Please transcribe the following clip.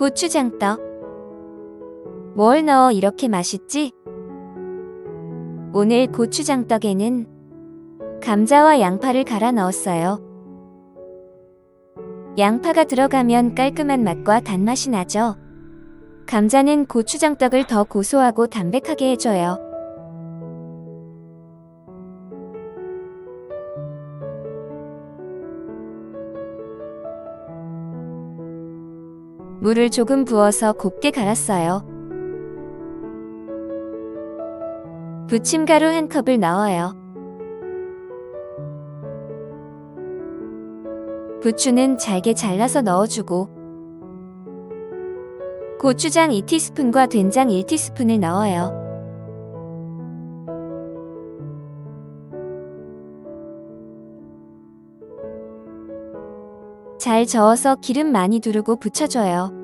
고추장떡. 뭘 넣어 이렇게 맛있지? 오늘 고추장떡에는 감자와 양파를 갈아 넣었어요. 양파가 들어가면 깔끔한 맛과 단맛이 나죠. 감자는 고추장떡을 더 고소하고 담백하게 해줘요. 물을 조금 부어서 곱게 갈았어요. 부침가루 한 컵을 넣어요. 부추는 잘게 잘라서 넣어주고 고추장 2티스푼과 된장 1티스푼을 넣어요. 잘 저어서 기름 많이 두르고 붙여줘요.